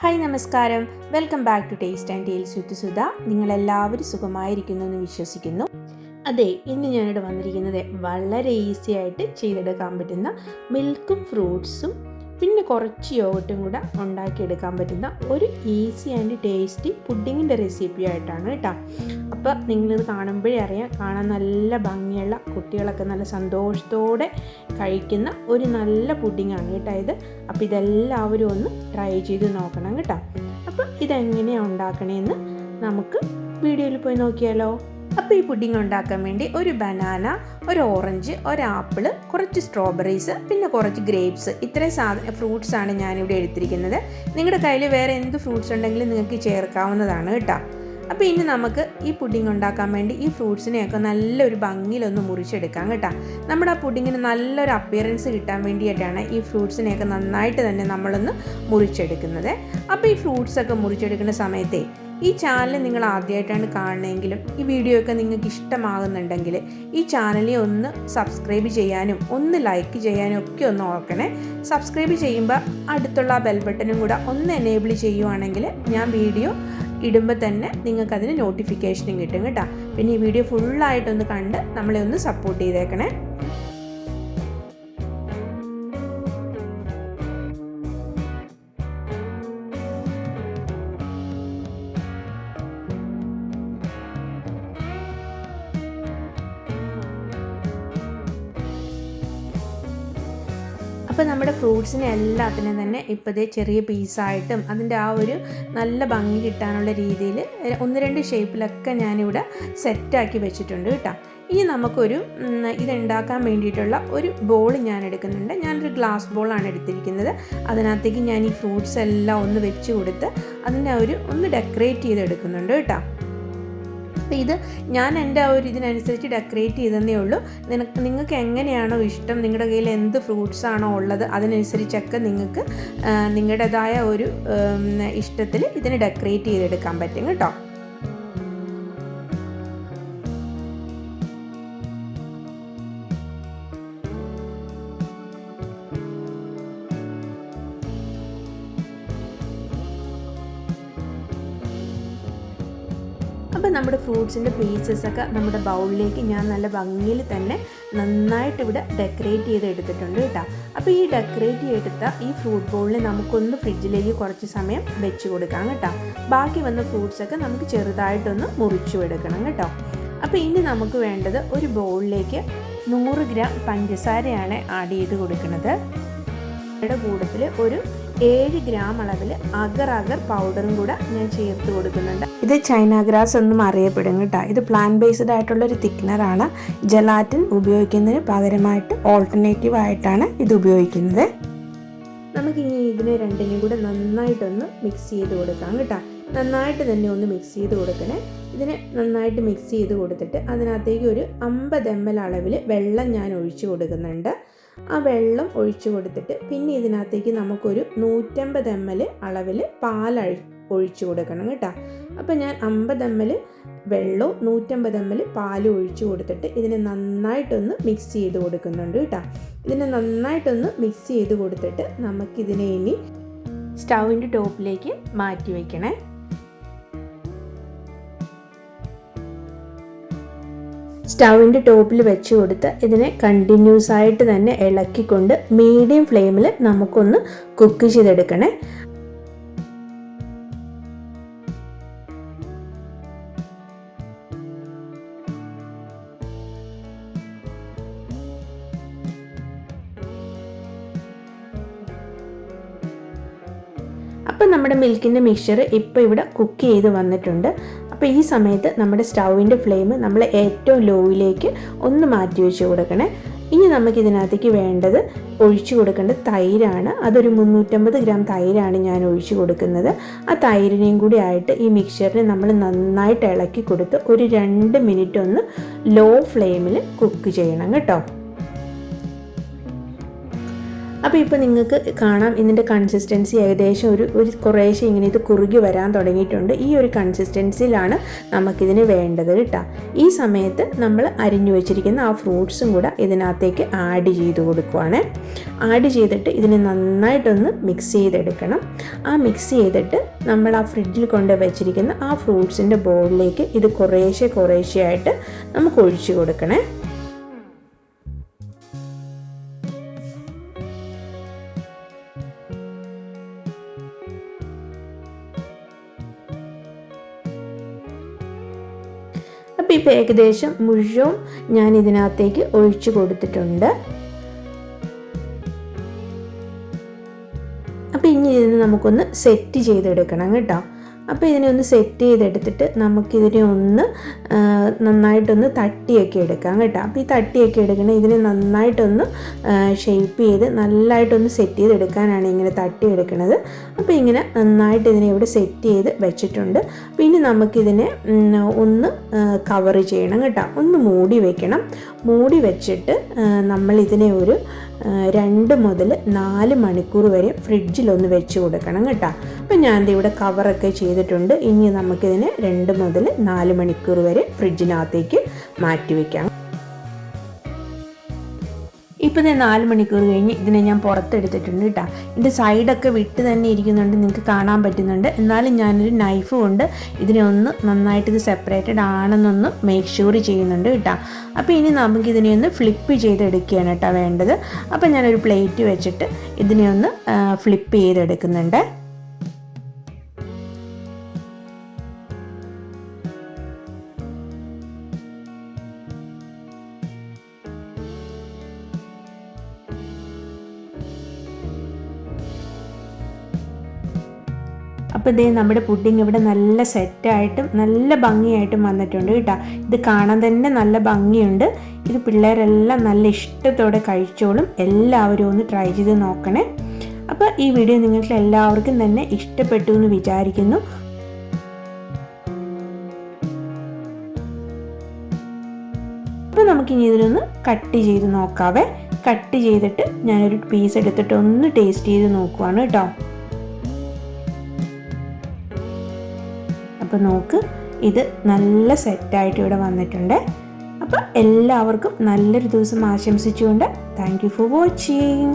Hi നമസ്കാരം. Welcome back to taste and teals with Sudha. നിങ്ങളെല്ലാവരും സുഖമായിരിക്കുന്നു എന്ന് വിശ്വസിക്കുന്നു. അതെ ഇന്ന് ഞാനിവിടെ വന്നിരിക്കുന്നത് വളരെ ഈസി ആയിട്ട് ചെയ്തെടുക്കാൻ പറ്റുന്ന മിൽക്കും ഫ്രൂട്ട്സും പിന്നെ കുറച്ച് യോഗട്ടും കൂടെ ഉണ്ടാക്കിയെടുക്കാൻ പറ്റുന്ന ഒരു ഈസി ആൻഡ് ടേസ്റ്റി പുഡിങ്ങിന്റെ റെസിപ്പി ആയിട്ടാണ് കേട്ടോ. അപ്പോൾ നിങ്ങളിത് കാണുമ്പോഴേ അറിയാം കാണാൻ നല്ല ഭംഗിയുള്ള കുട്ടികളൊക്കെ നല്ല സന്തോഷത്തോടെ കഴിക്കുന്ന ഒരു നല്ല പുഡിങ്ങാണ് കേട്ടോ ഇത്. അപ്പോൾ ഇതെല്ലാവരും ഒന്ന് ട്രൈ ചെയ്ത് നോക്കണം കേട്ടോ. അപ്പോൾ ഇതെങ്ങനെയാണ് ഉണ്ടാക്കണേന്ന് നമുക്ക് വീഡിയോയിൽ പോയി നോക്കിയാലോ. അപ്പോൾ ഈ പുഡിംഗ് ഉണ്ടാക്കാൻ വേണ്ടി ഒരു ബനാന ഒരു ഓറഞ്ച് ഒരു ആപ്പിൾ കുറച്ച് സ്ട്രോബെറീസ് പിന്നെ കുറച്ച് ഗ്രേപ്സ് ഇത്രയും സാധന ഫ്രൂട്ട്സ് ആണ് ഞാനിവിടെ എടുത്തിരിക്കുന്നത്. നിങ്ങളുടെ കയ്യിൽ വേറെ എന്ത് ഫ്രൂട്ട്സ് ഉണ്ടെങ്കിലും നിങ്ങൾക്ക് ചേർക്കാവുന്നതാണ് കേട്ടോ. അപ്പോൾ ഇനി നമുക്ക് ഈ പുഡിംഗ് ഉണ്ടാക്കാൻ വേണ്ടി ഈ ഫ്രൂട്ട്സിനെയൊക്കെ നല്ലൊരു ഭംഗിയിലൊന്ന് മുറിച്ചെടുക്കാം കേട്ടോ. നമ്മുടെ ആ പുഡിങ്ങിന് നല്ലൊരു അപ്പിയറൻസ് കിട്ടാൻ വേണ്ടിയിട്ടാണ് ഈ ഫ്രൂട്ട്സിനെയൊക്കെ നന്നായിട്ട് തന്നെ നമ്മളൊന്ന് മുറിച്ചെടുക്കുന്നത്. അപ്പോൾ ഈ ഫ്രൂട്ട്സൊക്കെ മുറിച്ചെടുക്കുന്ന സമയത്തെ ഈ ചാനൽ നിങ്ങൾ ആദ്യമായിട്ടാണ് കാണണമെങ്കിലും ഈ വീഡിയോ ഒക്കെ നിങ്ങൾക്ക് ഇഷ്ടമാകുന്നുണ്ടെങ്കിൽ ഈ ചാനലിൽ ഒന്ന് സബ്സ്ക്രൈബ് ചെയ്യാനും ഒന്ന് ലൈക്ക് ചെയ്യാനും ഒക്കെ ഒന്ന് ഓർക്കണേ. സബ്സ്ക്രൈബ് ചെയ്യുമ്പോൾ അടുത്തുള്ള ആ ബെൽ ബട്ടണും കൂടെ ഒന്ന് എനേബിൾ ചെയ്യുവാണെങ്കിൽ ഞാൻ വീഡിയോ ഇടുമ്പോൾ തന്നെ നിങ്ങൾക്കതിന് നോട്ടിഫിക്കേഷനും കിട്ടും കേട്ടോ. പിന്നെ ഈ വീഡിയോ ഫുള്ളായിട്ടൊന്ന് കണ്ട് നമ്മളെ ഒന്ന് സപ്പോർട്ട് ചെയ്തേക്കണേ. അപ്പോൾ നമ്മുടെ ഫ്രൂട്ട്സിനെ എല്ലാത്തിനും തന്നെ ഇപ്പോൾ ഇതേ ചെറിയ പീസായിട്ടും അതിന്റെ ആ ഒരു നല്ല ഭംഗി കിട്ടാനുള്ള രീതിയിൽ ഒന്ന് രണ്ട് ഷേപ്പിലൊക്കെ ഞാനിവിടെ സെറ്റാക്കി വെച്ചിട്ടുണ്ട് കേട്ടോ. ഇനി നമുക്കൊരു ഇതുണ്ടാക്കാൻ വേണ്ടിയിട്ടുള്ള ഒരു ബോൾ ഞാൻ എടുക്കുന്നുണ്ട് ഞാനൊരു ഗ്ലാസ് ബോളാണ് എടുത്തിരിക്കുന്നത്. അതിനകത്തേക്ക് ഞാൻ ഈ ഫ്രൂട്ട്സ് എല്ലാം ഒന്ന് വെച്ച് കൊടുത്ത് അതിനെ ഒരു ഒന്ന് ഡെക്കറേറ്റ് ചെയ്തെടുക്കുന്നുണ്ട് കേട്ടോ. അപ്പോൾ ഇത് ഞാൻ എന്റെ ആ ഒരു ഇതിനനുസരിച്ച് ഡെക്കറേറ്റ് ചെയ്തതേ ഉള്ളൂ. നിനക്ക് നിങ്ങൾക്ക് എങ്ങനെയാണോ ഇഷ്ടം നിങ്ങളുടെ കയ്യിൽ എന്ത് ഫ്രൂട്ട്സ് ആണോ ഉള്ളത് അതിനനുസരിച്ചൊക്കെ നിങ്ങൾക്ക് നിങ്ങളുടേതായ ഒരു ഇഷ്ടത്തിൽ ഇതിന് ഡെക്കറേറ്റ് ചെയ്തെടുക്കാൻ പറ്റും കേട്ടോ. അപ്പോൾ നമ്മുടെ ഫ്രൂട്ട്സിന്റെ പീസസൊക്കെ നമ്മുടെ ബൗളിലേക്ക് ഞാൻ നല്ല ഭംഗിയിൽ തന്നെ നന്നായിട്ട് ഇവിടെ ഡെക്കറേറ്റ് ചെയ്ത് എടുത്തിട്ടുണ്ട് കേട്ടോ. അപ്പോൾ ഈ ഡെക്കറേറ്റ് ചെയ്തെടുത്ത ഈ ഫ്രൂട്ട് ബൗളിൽ നമുക്കൊന്ന് ഫ്രിഡ്ജിലേക്ക് കുറച്ച് സമയം വെച്ച് കൊടുക്കാം കേട്ടോ. ബാക്കി വന്ന ഫ്രൂട്ട്സൊക്കെ നമുക്ക് ചെറുതായിട്ടൊന്ന് മുറിച്ചു എടുക്കണം കേട്ടോ. അപ്പോൾ ഇനി നമുക്ക് വേണ്ടത് ഒരു ബൗളിലേക്ക് നൂറ് ഗ്രാം പഞ്ചസാരയാണ് ആഡ് ചെയ്ത് കൊടുക്കുന്നത്. കൂട്ടത്തിൽ ഒരു ഏഴ് ഗ്രാം അളവിൽ അഗർ അഗർ പൗഡറും കൂടെ ഞാൻ ചേർത്ത് കൊടുക്കുന്നുണ്ട്. ഇത് ചൈന ഗ്രാസ് എന്നും അറിയപ്പെടും കേട്ടോ. ഇത് പ്ലാൻ ബേസ്ഡ് ആയിട്ടുള്ള ഒരു തിക്നറാണ് ജലാറ്റിൻ ഉപയോഗിക്കുന്നതിന് പകരമായിട്ട് ഓൾട്ടർനേറ്റീവ് ആയിട്ടാണ് ഇത് ഉപയോഗിക്കുന്നത്. നമുക്കിനി ഇതിനെ രണ്ടിനെയും കൂടെ നന്നായിട്ടൊന്ന് മിക്സ് ചെയ്ത് കൊടുക്കാം കേട്ടോ. നന്നായിട്ട് തന്നെ ഒന്ന് മിക്സ് ചെയ്ത് കൊടുക്കണേ. ഇതിനെ നന്നായിട്ട് മിക്സ് ചെയ്ത് കൊടുത്തിട്ട് അതിനകത്തേക്ക് ഒരു അമ്പത് എം എൽ അളവിൽ വെള്ളം ഞാൻ ഒഴിച്ചു കൊടുക്കുന്നുണ്ട്. ആ വെള്ളം ഒഴിച്ചു കൊടുത്തിട്ട് പിന്നെ ഇതിനകത്തേക്ക് നമുക്കൊരു നൂറ്റമ്പത് എം എൽ അളവിൽ പാൽ ഒഴിച്ചു കൊടുക്കണം കേട്ടോ. അപ്പോൾ ഞാൻ അമ്പത് എം എൽ വെള്ളവും നൂറ്റമ്പത് എം എൽ പാലും ഒഴിച്ചു കൊടുത്തിട്ട് ഇതിനെ നന്നായിട്ടൊന്ന് മിക്സ് ചെയ്ത് കൊടുക്കുന്നുണ്ട് കേട്ടോ. ഇതിനെ നന്നായിട്ടൊന്ന് മിക്സ് ചെയ്ത് കൊടുത്തിട്ട് നമുക്കിതിനെ ഇനി സ്റ്റൗവിന്റെ ടോപ്പിലേക്ക് മാറ്റി വയ്ക്കണേ സ്റ്റൗവിന്റെ ടോപ്പിൽ വെച്ച് കൊടുത്ത് ഇതിനെ കണ്ടിന്യൂസ് ആയിട്ട് തന്നെ ഇളക്കിക്കൊണ്ട് മീഡിയം ഫ്ലെയിമിൽ നമുക്കൊന്ന് കുക്ക് ചെയ്തെടുക്കണേ. അപ്പം നമ്മുടെ മിൽക്കിന്റെ മിക്സ്ചർ ഇപ്പോൾ ഇവിടെ കുക്ക് ചെയ്ത് വന്നിട്ടുണ്ട്. അപ്പോൾ ഈ സമയത്ത് നമ്മുടെ സ്റ്റൗവിന്റെ ഫ്ലെയിം നമ്മൾ ഏറ്റവും ലോയിലേക്ക് ഒന്ന് മാറ്റി വെച്ച് കൊടുക്കണേ. ഇനി നമുക്ക് ഇതിനകത്തേക്ക് വേണ്ടത് ഒഴിച്ചു കൊടുക്കേണ്ട തൈരാണ്. അതൊരു മുന്നൂറ്റമ്പത് ഗ്രാം തൈരാണ് ഞാൻ ഒഴിച്ചു കൊടുക്കുന്നത്. ആ തൈരിനെയും കൂടി ആയിട്ട് ഈ മിക്സ്ചറിനെ നമ്മൾ നന്നായിട്ട് ഇളക്കി കൊടുത്ത് ഒരു രണ്ട് മിനിറ്റ് ഒന്ന് ലോ ഫ്ലെയിമിൽ കുക്ക് ചെയ്യണം കേട്ടോ. അപ്പോൾ ഇപ്പോൾ നിങ്ങൾക്ക് കാണാം ഇതിന്റെ കൺസിസ്റ്റൻസി ഏകദേശം ഒരു ഒരു കുറേശ്ശെ ഇങ്ങനെ ഇത് കുറുകി വരാൻ തുടങ്ങിയിട്ടുണ്ട്. ഈ ഒരു കൺസിസ്റ്റൻസിയിലാണ് നമുക്കിതിന് വേണ്ടത് കേട്ടോ. ഈ സമയത്ത് നമ്മൾ അരിഞ്ഞു വെച്ചിരിക്കുന്ന ആ ഫ്രൂട്ട്സും കൂടെ ഇതിനകത്തേക്ക് ആഡ് ചെയ്ത് കൊടുക്കുവാണ്. ആഡ് ചെയ്തിട്ട് ഇതിനെ നന്നായിട്ടൊന്ന് മിക്സ് ചെയ്തെടുക്കണം. ആ മിക്സ് ചെയ്തിട്ട് നമ്മൾ ആ ഫ്രിഡ്ജിൽ കൊണ്ട് വെച്ചിരിക്കുന്ന ആ ഫ്രൂട്ട്സിന്റെ ബോളിലേക്ക് ഇത് കുറേശ്ശെ കുറേശ്ശെ ആയിട്ട് നമുക്ക് ഒഴിച്ചു കൊടുക്കണേ. ഇപ്പോൾ ഏകദേശം മുഴുവൻ ഞാൻ ഇതിനകത്തേക്ക് ഒഴിച്ചു കൊടുത്തിട്ടുണ്ട്. അപ്പോൾ ഇനി ഇതിന് നമുക്കൊന്ന് സെറ്റ് ചെയ്തെടുക്കണം കേട്ടോ. അപ്പോൾ ഇതിനെ ഒന്ന് സെറ്റ് ചെയ്തെടുത്തിട്ട് നമുക്കിതിനെ ഒന്ന് നന്നായിട്ടൊന്ന് തട്ടിയൊക്കെ എടുക്കാം കേട്ടോ. അപ്പോൾ ഈ തട്ടിയൊക്കെ എടുക്കണേ ഇതിനെ നന്നായിട്ടൊന്ന് ഷേപ്പ് ചെയ്ത് നല്ലതായിട്ടൊന്ന് സെറ്റ് ചെയ്തെടുക്കാനാണ് ഇങ്ങനെ തട്ടി എടുക്കുന്നത്. അപ്പോൾ ഇങ്ങനെ നന്നായിട്ട് ഇതിനെ ഇവിടെ സെറ്റ് ചെയ്ത് വെച്ചിട്ടുണ്ട്. പിന്നെ നമുക്കിതിനെ ഒന്ന് കവർ ചെയ്യണം കേട്ടോ. ഒന്ന് മൂടി വെക്കണം. മൂടി വെച്ചിട്ട് നമ്മൾ ഇതിനെ ഒരു രണ്ട് മുതൽ നാല് മണിക്കൂർ വരെ ഫ്രിഡ്ജിലൊന്ന് വെച്ച് കൊടുക്കണം കേട്ടോ. അപ്പോൾ ഞാനിത് ഇവിടെ കവറൊക്കെ ചെയ്തിട്ടുണ്ട്. ഇനി നമുക്കിതിനെ രണ്ട് മുതൽ നാല് മണിക്കൂർ വരെ ഫ്രിഡ്ജിനകത്തേക്ക് മാറ്റി വയ്ക്കാം ഇപ്പം ഞാൻ നാല് മണിക്കൂർ കഴിഞ്ഞ് ഇതിനെ ഞാൻ പുറത്തെടുത്തിട്ടുണ്ട് കേട്ടോ. ഇതിന്റെ സൈഡൊക്കെ വിട്ട് തന്നെ ഇരിക്കുന്നുണ്ട്. നിങ്ങൾക്ക് കാണാൻ പറ്റുന്നുണ്ട്. എന്നാലും ഞാനൊരു നൈഫ് കൊണ്ട് ഇതിനെ ഒന്ന് നന്നായിട്ട് ഇത് സെപ്പറേറ്റഡ് ആണെന്നൊന്ന് മേക്ക് ഷുവർ ചെയ്യുന്നുണ്ട് കേട്ടോ. അപ്പോൾ ഇനി നമുക്കിതിനെ ഒന്ന് ഫ്ലിപ്പ് ചെയ്തെടുക്കുകയാണ് കേട്ടോ വേണ്ടത്. അപ്പോൾ ഞാനൊരു പ്ലേറ്റ് വെച്ചിട്ട് ഇതിനെ ഒന്ന് ഫ്ലിപ്പ് ചെയ്തെടുക്കുന്നുണ്ട്. അപ്പോൾ ഇതേ നമ്മുടെ പുഡിങ് ഇവിടെ നല്ല സെറ്റായിട്ടും നല്ല ഭംഗിയായിട്ടും വന്നിട്ടുണ്ട് കേട്ടോ. ഇത് കാണാൻ തന്നെ നല്ല ഭംഗിയുണ്ട്. ഇത് പിള്ളേരെല്ലാം നല്ല ഇഷ്ടത്തോടെ കഴിച്ചോളും. എല്ലാവരും ഒന്ന് ട്രൈ ചെയ്ത് നോക്കണേ. അപ്പോൾ ഈ വീഡിയോ നിങ്ങൾക്ക് എല്ലാവർക്കും തന്നെ ഇഷ്ടപ്പെട്ടു എന്ന് വിചാരിക്കുന്നു. അപ്പോൾ നമുക്കിനി ഇതിനൊന്ന് കട്ട് ചെയ്ത് നോക്കാവേ. കട്ട് ചെയ്തിട്ട് ഞാനൊരു പീസ് എടുത്തിട്ട് ഒന്ന് ടേസ്റ്റ് ചെയ്ത് നോക്കുവാണ് കേട്ടോ. അപ്പോൾ നോക്ക് ഇത് നല്ല സെറ്റായിട്ട് ഇവിടെ വന്നിട്ടുണ്ട്. അപ്പോൾ എല്ലാവർക്കും നല്ലൊരു ദിവസം ആശംസിച്ചുകൊണ്ട് താങ്ക് യു ഫോർ വാച്ചിങ്